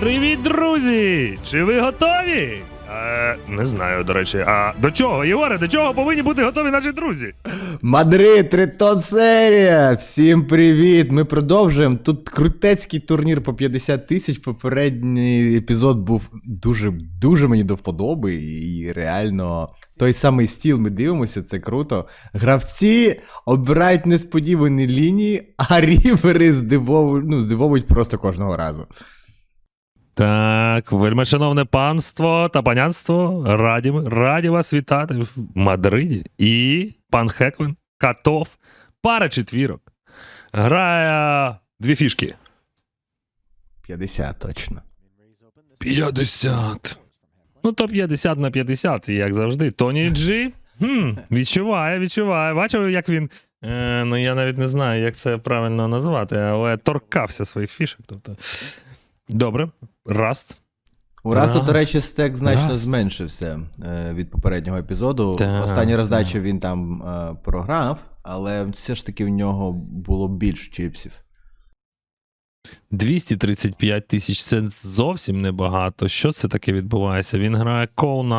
Привіт, друзі! Чи ви готові? Е, не знаю, до речі. А до чого, Єгоре, до чого повинні бути готові наші друзі? Мадрид, Тритон серія! Всім привіт! Ми продовжуємо. Тут крутецький турнір по 50 тисяч. Попередній епізод був дуже дуже мені до вподоби. І реально той самий стіл ми дивимося, це круто. Гравці обирають несподівані лінії, а рівери здивовують, ну, здивовують просто кожного разу. Так, вельмишановне панство та панянство, раді, раді вас вітати в Мадриді. І пан Хеквен, Катов, пара четвірок. Грає дві фішки. 50 точно. 50. Ну, то 50 на 50, як завжди. Тоні Джі. Хм, відчуває, відчуває. Бачив, як він. Е, ну, я навіть не знаю, як це правильно назвати, але торкався своїх фішок. Тобто. Добре. Раст. У Расу, до речі, стек значно Раз. зменшився е, від попереднього епізоду. Так, Останню роздачу він там е, програв, але все ж таки в нього було більш чіпсів. 235 тисяч це зовсім небагато. Що це таке відбувається? Він грає кол на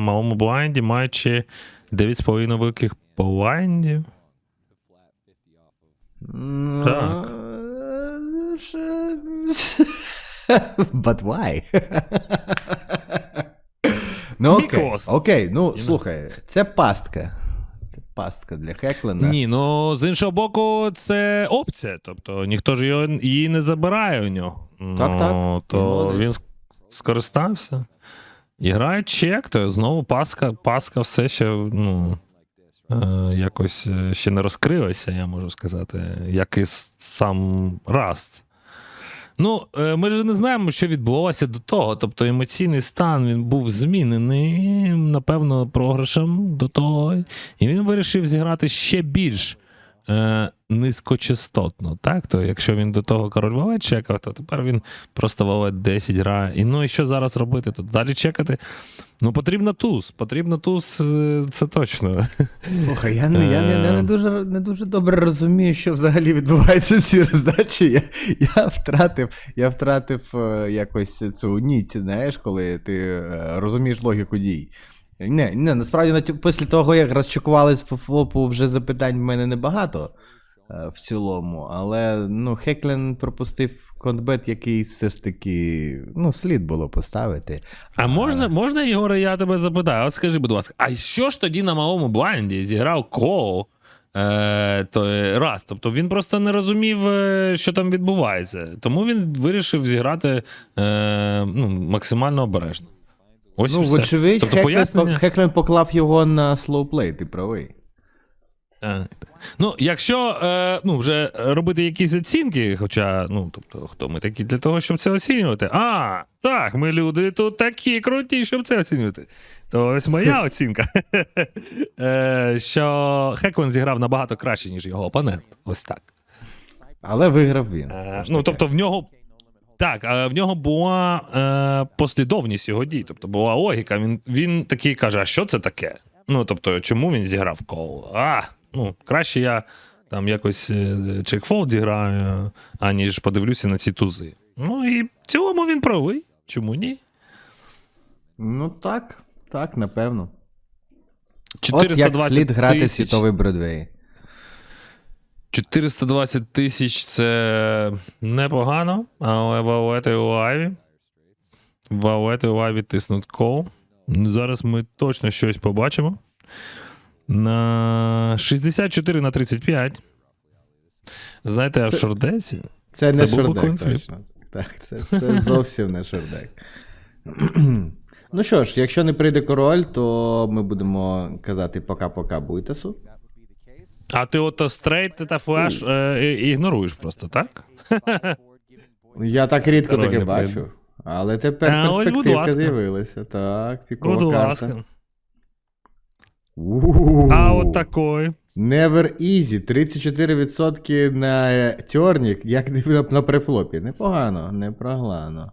малому блайнді, маючи 9,5 великих блайндів. Так. But why? ну окей, окей, ну слухай, це пастка. Це пастка для Хеклена. Ні, ну з іншого боку, це опція. Тобто ніхто ж його, її не забирає у нього. Так, так. Ну, то він скористався. І грає чек, то знову паска, паска все ще ну, е, якось е, ще не розкрилася, я можу сказати, як і сам Раст. Ну, е, ми ж не знаємо, що відбувалося до того. Тобто емоційний стан він був змінений, напевно, програшем до того. І він вирішив зіграти ще більш е, низькочастотно. Так? То якщо він до того король валет чекав, то тепер він просто валет 10 грає. І ну і що зараз робити? То далі чекати. Ну, потрібна туз. Потрібна туз, е, це точно. Слухай, я не, я, не, я не, Е. дуже, не дуже добре розумію, що взагалі відбувається в цій роздачі. Я, я втратив, я втратив е, якось цю ніть, знаєш, коли ти розумієш логіку дій. Не, не, насправді, після того, як розчекувались по флопу, вже запитань в мене небагато в цілому. Але ну, Хеклен пропустив контбет, який все ж таки ну, слід було поставити. А можна, можна, Ігоре, я тебе запитаю? От скажи, будь ласка, а що ж тоді на малому блайнді зіграв Коу? Е, то, е, раз, тобто він просто не розумів, е, що там відбувається. Тому він вирішив зіграти е, ну, максимально обережно. Ось і Ну, все. вочевидь, тобто, Хеклен, пояснення... Хеклен поклав його на слоуплей, ти правий. Так. Ну, якщо е, ну, вже робити якісь оцінки, хоча, ну, тобто, хто ми такі для того, щоб це оцінювати? А, так, ми люди тут такі круті, щоб це оцінювати. То ось моя оцінка. е, що Хеквен зіграв набагато краще, ніж його опонент. Ось так. Але виграв він. Е, ну, тобто, в нього. Так, а в нього була е, послідовність його дій, тобто була логіка. Він, він такий каже: а що це таке? Ну, тобто, чому він зіграв кол? А, ну, краще я там якось е, чекфолд зіграю, аніж подивлюся на ці тузи. Ну і в цілому він правий. Чому ні? Ну так, так, напевно. От як слід грати тисяч. світовий Бродвей. 420 тисяч це непогано, але валети у лайві. Валети у лайві тиснуть кол. Зараз ми точно щось побачимо. На 64 на 35. Знаєте, а в шордеці Це, Це не шордек, точно. Так, це, це зовсім не шордек. ну що ж, якщо не прийде король, то ми будемо казати пока-пока Буйтасу. А ти ото стрейт та флеш е, ігноруєш просто, так? Я так рідко Король таке бачу. Але тепер А, перспективка з'явилася. Так, пікова Будь карта. ласка. А от такої. Never easy. 34% на Тьорнік, як на, префлопі. Непогано, непоглано.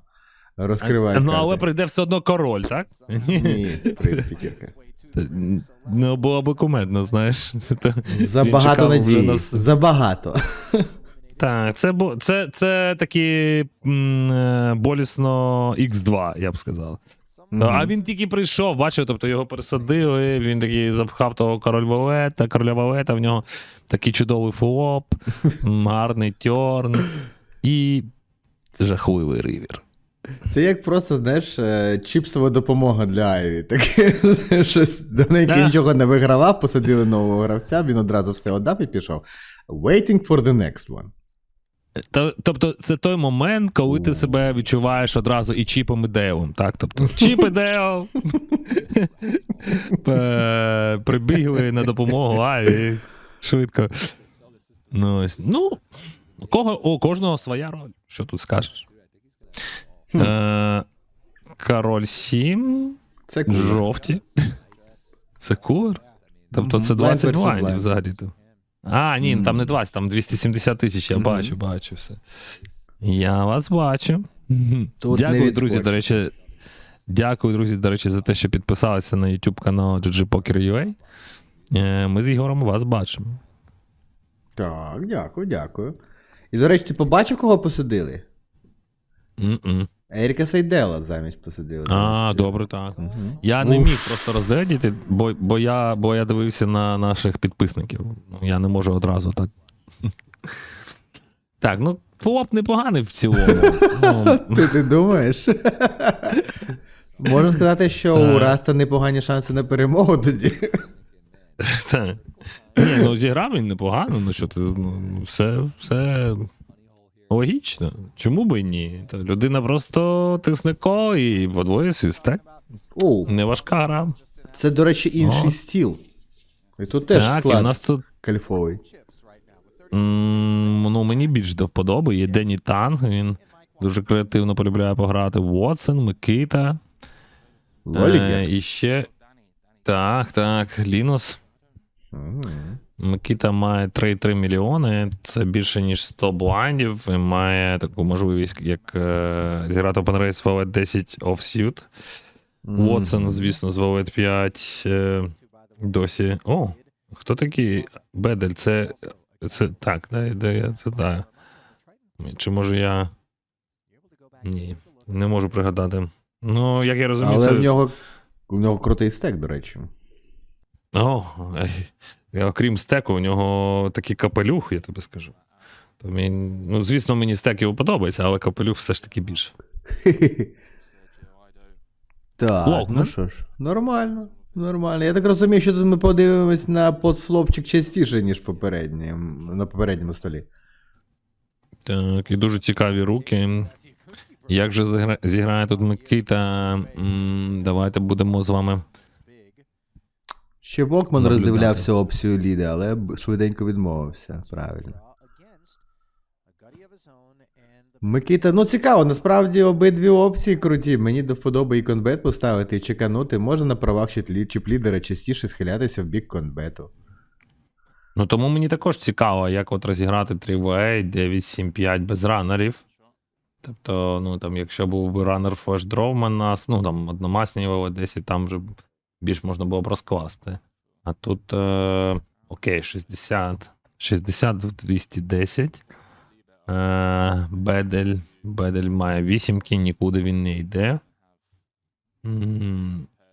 Розкривають. Ну, але прийде все одно король, так? Ні, прийде п'ятірка. Ну, було б кумедно, знаєш. Забагато надії. на. Забагато. Так, це, це, це такі е, болісно X2, я б сказав. Мгм. А він тільки прийшов, бачив, тобто його пересадили, він такий запхав того король Валета, короля Валета, в нього такий чудовий флоп, гарний тьорн і жахливий ривір. Це як просто, знаєш, е, чіпсова допомога для Айві. Таке щось до неї нічого не вигравав, посадили нового гравця, він одразу все отдав і пішов. Waiting for the next one. Тобто, це той момент, коли ти себе відчуваєш одразу і Чіпом, і Дейлом. Так? Тобто, Чіп і Дейл прибігли на допомогу Аві швидко. Ну, ось. ну у кого, у кожного своя роль. Що тут скажеш? Е, король 7, Це жовті. Це кулер. Тобто це Мгм. 20 Blind versus блайндів blind. А, ні, там не 20, там 270 тисяч, я бачу, бачу все. Я вас бачу. Тут не Дякую, друзі, до речі. Дякую, друзі, до речі, за те, що підписалися на YouTube канал GG Poker UA. Е, Ми з Ігорем вас бачимо. Так, дякую, дякую. І, до речі, ти побачив, кого посадили? М-м. Еріка Сайдела замість посадили. А, добре, так. Мгм. Я не міг просто розглядіти, бо, бо, я, бо я дивився на наших підписників. Ну, Я не можу одразу так. Так, ну, флоп непоганий в цілому. Ну, Ти, ти думаєш? Можна сказати, що у Раста непогані шанси на перемогу тоді. так. Ні, ну зіграв він непогано, ну що ти, ну, все, все логічно. Чому би і ні? Та людина просто тиснеко і подвоює свій стек. О, Не важка гра. це, до речі, інший О. стіл. І тут теж так, і в нас тут кальфовий. М, Ну, мені більш до вподоби. Є Дені Танг, він дуже креативно полюбляє пограти. Вотсон, Микита. Е, і ще. Так, так, Лінус. Мгм. Микита має 3,3 мільйони. Це більше, ніж 100 блайндів. І має таку можливість, як е, зіграти Open Race Wallet 10 offsuit. Вотсон, звісно, з Wallet 5 е, досі. О, хто такий Бедель? Це. Це так, де, де це так. Чи може я. Ні, не можу пригадати. Ну, як я розумію, Але це. в нього, в нього крутий стек, до речі. О, окрім стеку, у нього такий капелюх, я тобі скажу. То він, ну, звісно, мені стек його подобається, але капелюх все ж таки більше. Так, ну ну. що ж, нормально. Нормально. Я так розумію, що тут ми подивимось на постфлопчик частіше, ніж попереднім, на попередньому столі. Так, і дуже цікаві руки. Як же зіграє тут Микита? Давайте будемо з вами. Ще Вокман Наблюдати. роздивлявся опцію ліди, але швиденько відмовився. Правильно. Микита, ну цікаво, насправді обидві опції круті. Мені до вподоби і конбет поставити, і чеканути. Можна на правах чіп-лідера частіше схилятися в бік конбету. Ну тому мені також цікаво, як от розіграти 3 9, 7, 5 без ранерів. Тобто, ну там, якщо був би ранер флеш дровмен нас, ну там одномасні вели 10, там вже більш можна було б розкласти. А тут е, окей, 60. 60 210. Е, Бедель. Бедель має вісімки, нікуди він не йде.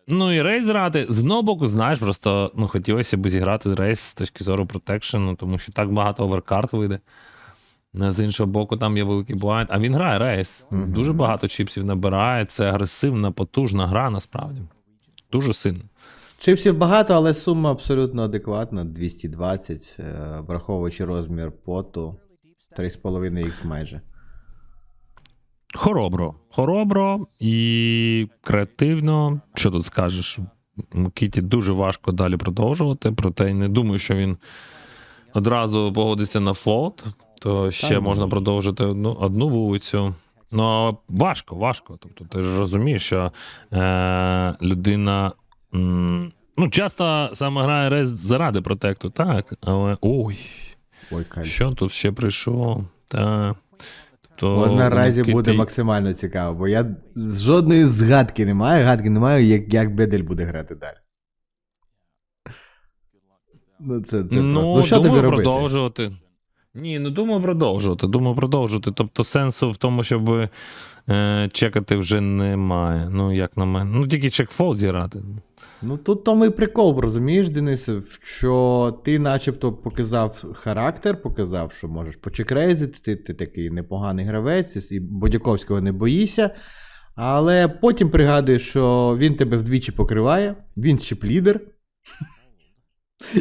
Ну і рейс грати. З одного боку, знаєш, просто ну, хотілося б зіграти рейс з точки зору протекшену, тому що так багато оверкарт вийде. Е, З іншого боку, там є великий блайнд. А він грає рейс. Дуже багато чіпсів набирає. Це агресивна, потужна гра, насправді. Дуже сильно. Чипсів багато, але сума абсолютно адекватна 220, е, враховуючи розмір поту 3,5х майже. Хоробро. Хоробро і креативно. Що тут скажеш? Микіті дуже важко далі продовжувати, проте не думаю, що він одразу погодиться на фолд, то ще Та можна продовжити одну, одну вулицю. Ну, важко, важко. Тобто, ти ж розумієш, що е, людина. М, ну, часто саме грає рез заради протекту, так, але ой, Ой, що тут ще прийшло? Та, От наразі Микиті- буде максимально цікаво, бо я жодної згадки не маю, гадки не маю, як, як Бедель буде грати далі. Ну, це, це ну, просто. Ну, що тобі робити? продовжувати. Ні, ну думаю продовжувати. Думаю продовжувати. Тобто сенсу в тому, щоб е, чекати вже немає. Ну, як на мене. Ну, тільки чекфолд зіграти. Ну тут тому і прикол, розумієш, Денис, що ти начебто показав характер, показав, що можеш почекрезити, ти, ти такий непоганий гравець, і Бодяковського не боїшся. Але потім пригадуєш, що він тебе вдвічі покриває, він чіп-лідер.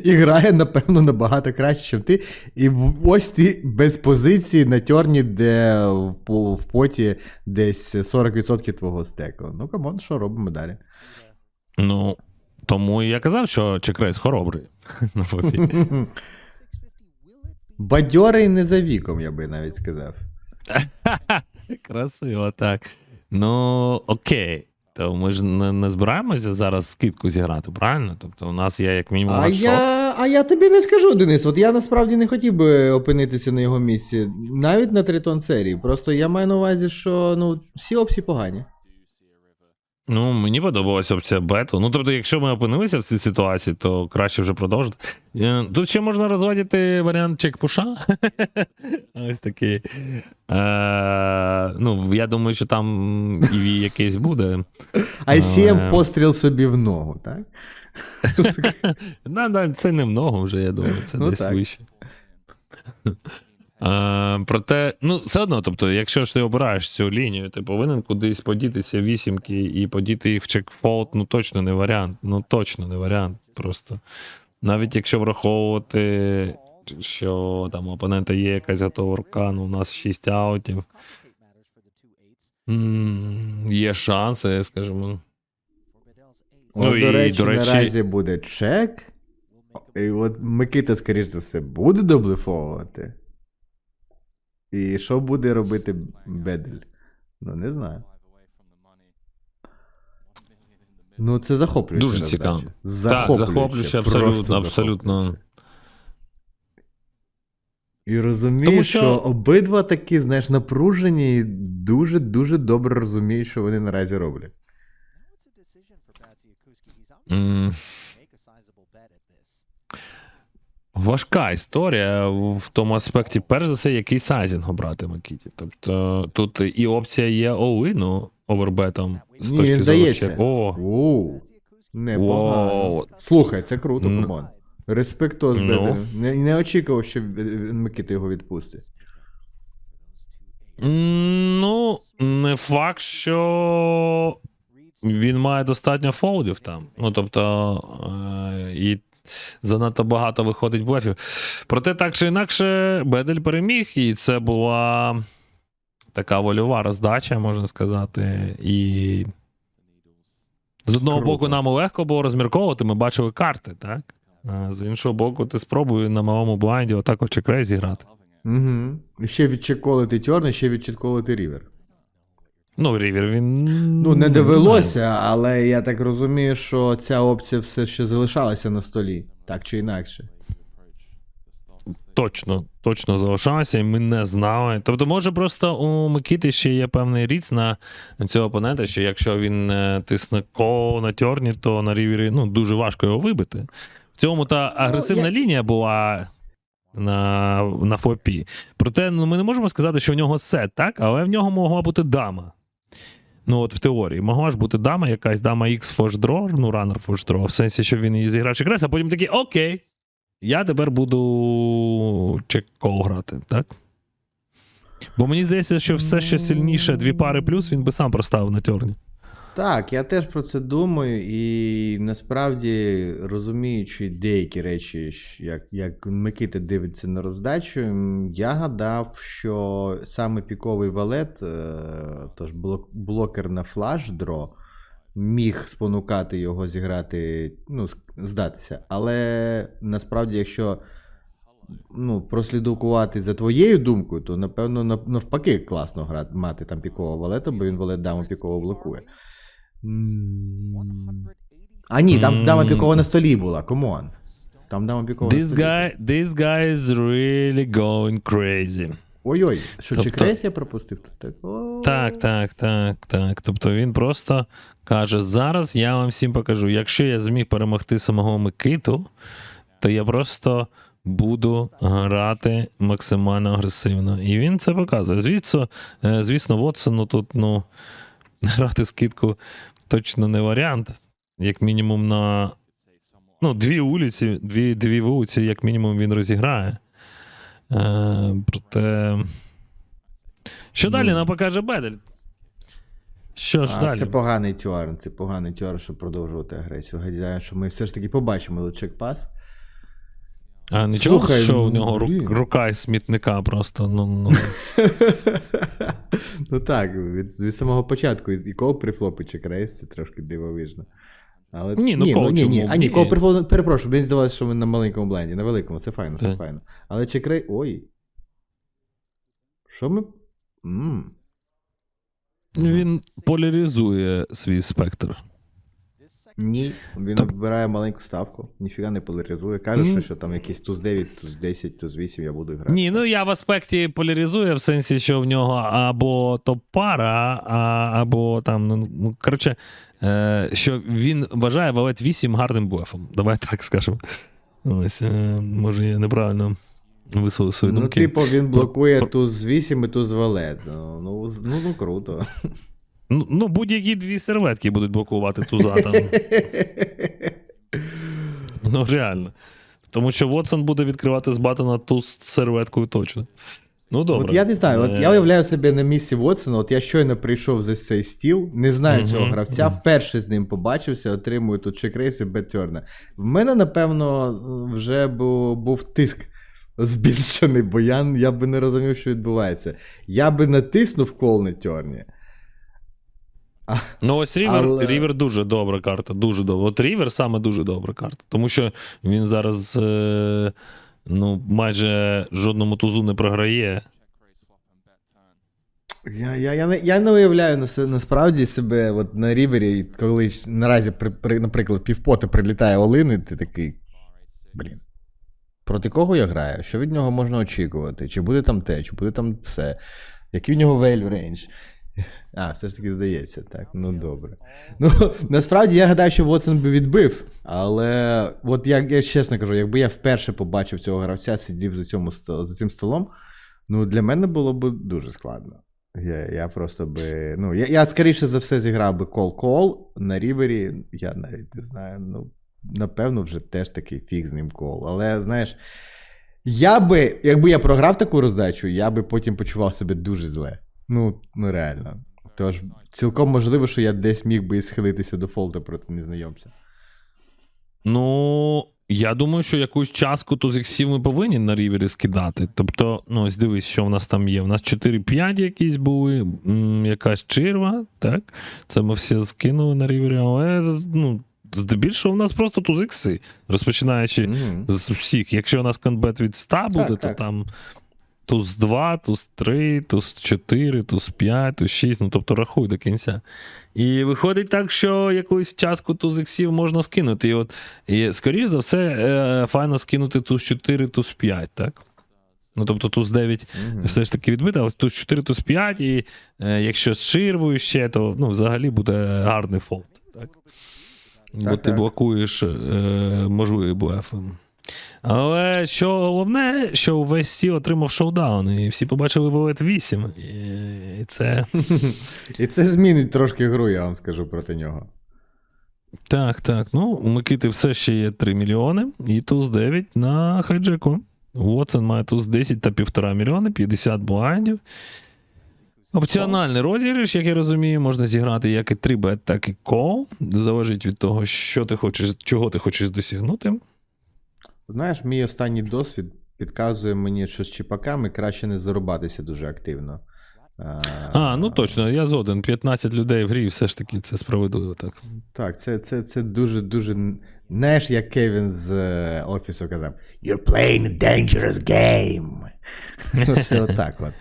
І грає, напевно, набагато краще, ніж ти. І ось ти без позиції на тьорні, де в, поті десь 40% твого стеку. Ну, камон, що робимо далі? Ну, тому я казав, що чекрейс хоробрий на. Бадьорий не за віком, я би навіть сказав. Красиво, так. Ну, окей. То ми ж не, не збираємося зараз скидку зіграти, правильно? Тобто у нас є як мінімум А я, а я тобі не скажу, Денис. От я насправді не хотів би опинитися на його місці, навіть на тритон серії. Просто я маю на увазі, що ну, всі опції погані. Ну, мені подобалася опція бету. Ну, тобто, якщо ми опинилися в цій ситуації, то краще вже продовжити. Е, Тут ще можна розводити варіант чекпуша. Ось такий. Е, ну, я думаю, що там і якийсь буде. ICM постріл собі в ногу, так? Це не много вже, я думаю, це Ну, десь вище. Е, проте, ну, все одно, тобто, якщо ж ти обираєш цю лінію, ти повинен кудись подітися вісімки і подіти їх в чекфолд, ну точно не варіант. Ну точно не варіант. Просто. Навіть якщо враховувати, що там у опонента є якась готова рука, ну у нас 6 аутів. М, Є шанси, скажімо. Ну, От, і, до речі, до речі- наразі буде чек. І от Микита, скоріш за все, буде доблефовувати. І що буде робити Бедель? Ну, не знаю. Ну, це захоплююче. Дуже цікаво. Захоплююче. Так, захоплююче, абсолютно, абсолютно. І розумієш, Тому що... що- обидва такі, знаєш, напружені і дуже-дуже добре розуміють, що вони наразі роблять. М, Важка історія в тому аспекті, перш за все, який сайзінг обрати Микіті. Тобто тут і опція є олину овербетом з Ні, точки він зору здається. О, Оу, непогано. Воу. Слухай, це круто, Ну. команд. Респектоз Ну. Не, не очікував, що е, Микита його відпустить. М, ну, не факт, що він має достатньо фолдів там. Ну, тобто, е, і занадто багато виходить блефів. Проте, так чи інакше, Бедель переміг, і це була така вольова роздача, можна сказати. І з одного Круто. боку, нам легко було розмірковувати, ми бачили карти, так? А з іншого боку, ти спробуй на малому блайнді отак в чекрейзі грати. Угу. Ще відчеколити Тьорн, ще відчеколити Рівер. Ну, Рівер він. Ну, не довелося, але я так розумію, що ця опція все ще залишалася на столі, так чи інакше. Точно, точно залишалася, і ми не знали. Тобто, може, просто у Микити ще є певний ріц на цього опонента, що якщо він е, тисне коло на тьорні, то на рівері ну, дуже важко його вибити. В цьому та агресивна я- лінія була на, на фопі. Проте ну, ми не можемо сказати, що в нього сет, так? Але в нього могла бути дама. Ну, от в теорії, могла ж бути дама, якась дама X фошдро, ну, ранер фошдро, в сенсі, що він її зіграв чекрес, а потім такий окей. Я тепер буду чек-кол грати, так? Бо мені здається, що все ще сильніше дві пари плюс він би сам проставив на тьорні. Так, я теж про це думаю, і насправді розуміючи деякі речі, як, як Микита дивиться на роздачу, я гадав, що саме піковий валет, е, тож блок, блокер на флаш дро, міг спонукати його зіграти, ну, здатися. Але насправді, якщо ну, прослідкувати за твоєю думкою, то напевно навпаки класно грати, мати там пікового валета, бо він валет даму піково блокує. М. А ні, там дама пікова на столі була, камон. Там дама пікова на This столі. guy, this guy is really going crazy. Ой-ой, що Тобто- чекрес я пропустив? Так, о. Так, так, так, так. Тобто він просто каже: зараз я вам всім покажу. Якщо я зміг перемогти самого Микиту, то я просто буду грати максимально агресивно. І він це показує. Звісно, е, звісно, Вотсону тут ну, грати скидку точно не варіант. Як мінімум на ну, дві вулиці, дві, дві вулиці, як мінімум, він розіграє. Е, проте. Що далі Ну. нам покаже Бедель? Що ж А, далі? це поганий тюар, це поганий тюар, щоб продовжувати агресію. Гадаю, що ми все ж таки побачимо чекпас. А нічого, Слухай, що ну, нього ру- рука із смітника просто. Ну, ну. ну так, від, від самого початку і кол прифлопить чекрейс, це трошки дивовижно. Але... Ні, ну, кол ні, ні. А ні, Ні. кол прифлоп, перепрошую, мені здавалося, що ми на маленькому бленді, на великому, це файно, це Так. файно. Але чекрей. Ой. Що ми. м Він поляризує свій спектр. Ні, він обирає маленьку ставку, ніфіга не поляризує. Каже, Ну. що, що там якийсь туз 9, туз 10, туз 8 я буду грати. Ні, ну я в аспекті поляризує в сенсі, що в нього або топ-пара, а, або там, ну, ну коротше, е, що він вважає валет 8 гарним буефом. Давай так скажемо. Ось, е, може, я неправильно висловив свої Ну, думки. типу, він блокує туз 8 і туз валет. Ну, ну, ну, ну круто. Ну, ну, будь-які дві серветки будуть блокувати туза там. Ну, реально. Тому що Вотсон буде відкривати з батона ту серветкою точно. Ну, добре. От я не знаю, от я уявляю себе на місці Вотсона, от я щойно прийшов за цей стіл, не знаю Мгм, цього гравця, мгм. вперше з ним побачився, отримую тут чекрейс і беттерна. В мене, напевно, вже був, був тиск збільшений, бо я, я би не розумів, що відбувається. Я би натиснув кол на тьорні. Ну, ось Рівер, Але- Рівер дуже добра карта. Дуже добра. От Рівер саме дуже добра карта. Тому що він зараз е, ну, майже жодному тузу не програє. Я, я, я, не, я не уявляю на, насправді себе от на рівері, коли наразі, при, при, наприклад, півпоти прилітає Олин, і ти такий. Блін. Проти кого я граю? Що від нього можна очікувати? Чи буде там те, чи буде там це? Який в нього value range? А, все ж таки здається, так. Ну добре. Ну, насправді я гадаю, що Вотсон би відбив, але от я, я чесно кажу, якби я вперше побачив цього гравця, сидів за, цьому, за цим столом, ну для мене було б дуже складно. Я, я просто би. Ну, я, я скоріше за все зіграв би кол-кол на рівері. Я навіть не знаю. Ну, напевно, вже теж такий фіг з ним кол. Але знаєш, я би, якби я програв таку роздачу, я би потім почував себе дуже зле. Ну, ну реально. Тож, цілком можливо, що я десь міг би і схилитися до фолта проти незнайомця. Ну, я думаю, що якусь частку туз іксів ми повинні на рівері скидати. Тобто, ну, ось дивись, що в нас там є. У нас 4-5 якісь були, м, якась черва, так? Це ми все скинули на рівері, але ну, здебільшого в нас просто туз ікси, розпочинаючи Мгм. з всіх. Якщо у нас конбет від 100 буде, то так. там туз 2, туз 3, туз 4, туз 5, туз 6, ну тобто рахуй до кінця. І виходить так, що якусь частку туз іксів можна скинути. І, от, і скоріш за все, е, файно скинути туз 4, туз 5, так? Ну, тобто туз 9 Мгм. все ж таки відбита, а туз 4, туз 5, і е, якщо з ширвою ще, то ну, взагалі буде гарний фолд. Так? Бо Так, ти так. блокуєш е, можливий буеф. Але що головне, що увесь Сі отримав шоудаун, і всі побачили вилет 8. І, і це. І це змінить трошки гру, я вам скажу проти нього. Так, так. Ну, у Микити все ще є 3 мільйони, і туз 9 на хайджеку. Уотсон має туз 10 та 1,5 мільйони, 50 блайндів. Опціональний розіграш, як я розумію, можна зіграти як і 3 бет, так і кол. Залежить від того, що ти хочеш, чого ти хочеш досягнути. Знаєш, мій останній досвід підказує мені, що з чіпаками краще не зарубатися дуже активно. А, ну точно, я згоден. 15 людей в грі, все ж таки це справедливо так. Так, це, це, це дуже, дуже. Знаєш, як Кевін з е, офісу казав: You're playing a dangerous game. Це отак от.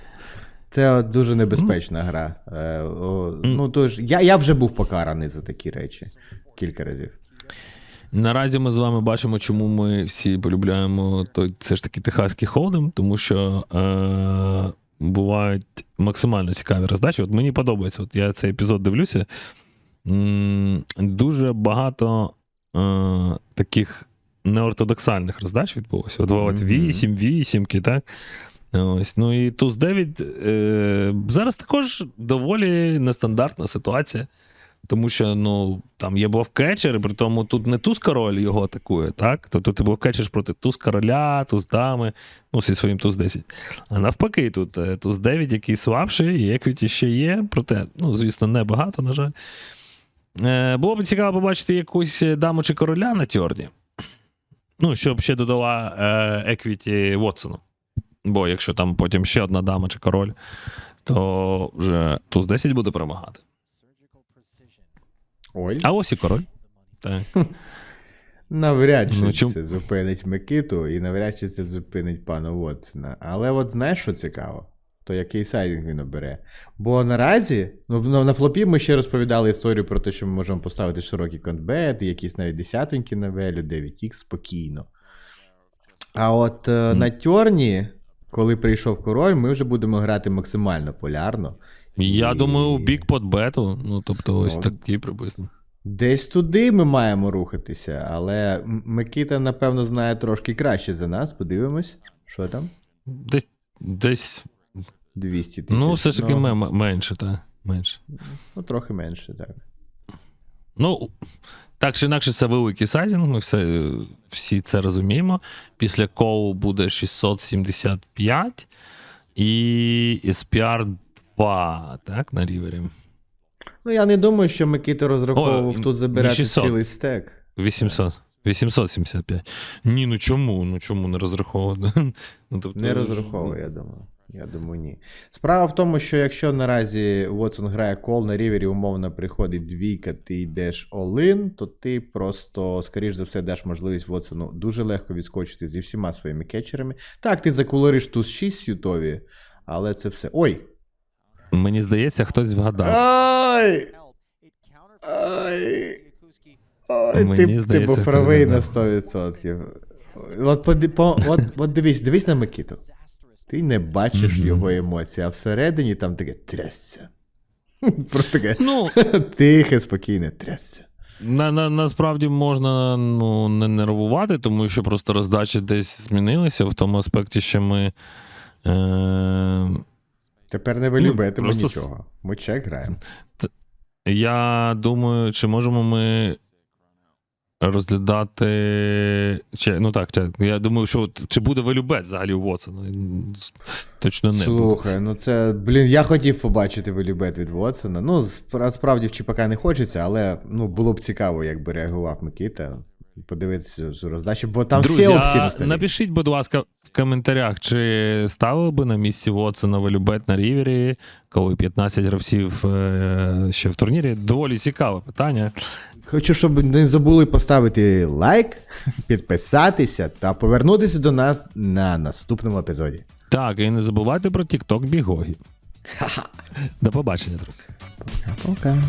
Це от дуже небезпечна гра. Е, о, ну, тож, я, я вже був покараний за такі речі кілька разів. Наразі ми з вами бачимо, чому ми всі полюбляємо той все ж таки техаський холдем, тому що е, бувають максимально цікаві роздачі. От мені подобається, от я цей епізод дивлюся. М, дуже багато е, таких неортодоксальних роздач відбулося. От, Мгм. 8, вісімки, так? Ось. Ну і туз 9 е, зараз також доволі нестандартна ситуація. Тому що ну, там є блоккетчер, і при тому тут не туз король його атакує, так? Тобто ти блоккетчиш проти туз короля, туз дами, ну, зі своїм туз 10. А навпаки, тут е, туз 9, який слабший, і еквіті ще є, проте, ну, звісно, небагато, на жаль. Е, було б цікаво побачити якусь даму чи короля на тьорні. Ну, щоб ще додала еквіті Вотсону. Бо якщо там потім ще одна дама чи король, то вже туз 10 буде перемагати. Ой. А ось і король. Так. Навряд чи Ну, чом- це зупинить Микиту і навряд чи це зупинить пана Вотсона. Але от знаєш, що цікаво? То який сайдинг він обере. Бо наразі, ну на, флопі ми ще розповідали історію про те, що ми можемо поставити широкий контбет, якісь навіть десятоньки на велю, 9х спокійно. А от Мгм. на тьорні, коли прийшов король, ми вже будемо грати максимально полярно. Я І думаю, у бік подбету. Ну, тобто, ось Ну, такі приблизно. Десь туди ми маємо рухатися, але Микита, напевно, знає трошки краще за нас. Подивимось, що там? Десь, десь 200 тисяч. ну, все ж таки ну, менше, так. Менше. ну, трохи менше, так. Ну, так чи інакше, це великий сайзинг, ми все, всі це розуміємо. Після коу буде 675 і SPR 2, так, на рівері. Ну, я не думаю, що Микита розраховував Ой, тут забирати 600. цілий стек. 800. 875. Ні, ну чому? Ну чому не розраховувати? Ну, тобто, Не розраховує, я думаю. Я думаю, ні. Справа в тому, що якщо наразі Вотсон грає кол на рівері, умовно приходить двійка, ти йдеш all-in, то ти просто, скоріш за все, даш можливість Вотсону дуже легко відскочити зі всіма своїми кетчерами. Так, ти закулориш туз 6 сютові, але це все. Ой! Мені здається, хтось вгадав. Ай! Ай! Ой, Мені ти, ти здається, був хтось правий на 100%. От, поди- по, от, от дивись, дивись на Микиту. Ти не бачиш Мгм. його емоцій, а всередині там таке трясся. Просто таке Ну, тихе, спокійне трясся. на, на, насправді можна ну, не нервувати, тому що просто роздачі десь змінилися в тому аспекті, що ми. Е, Тепер не вилюбетимо просто нічого. Ми чек граємо. я думаю, чи можемо ми розглядати. Чи, ну так, я думаю, що чи буде велюбет взагалі у Вотсона? Точно не буде. Слухай, ну це, блін, я хотів побачити вилюбет від Вотсона. Ну, справді в ЧПК не хочеться, але ну, було б цікаво, як би реагував Микита. Подивитися цю роздачу, бо там Друзі, всі опції на столі. напишіть, будь ласка, в коментарях, чи ставили би на місці Вотсона велюбет на рівері, коли 15 гравців е, ще в турнірі. Доволі цікаве питання. Хочу, щоб не забули поставити лайк, підписатися та повернутися до нас на наступному епізоді. Так, і не забувайте про TikTok Бігогі. До побачення, друзі. Пока.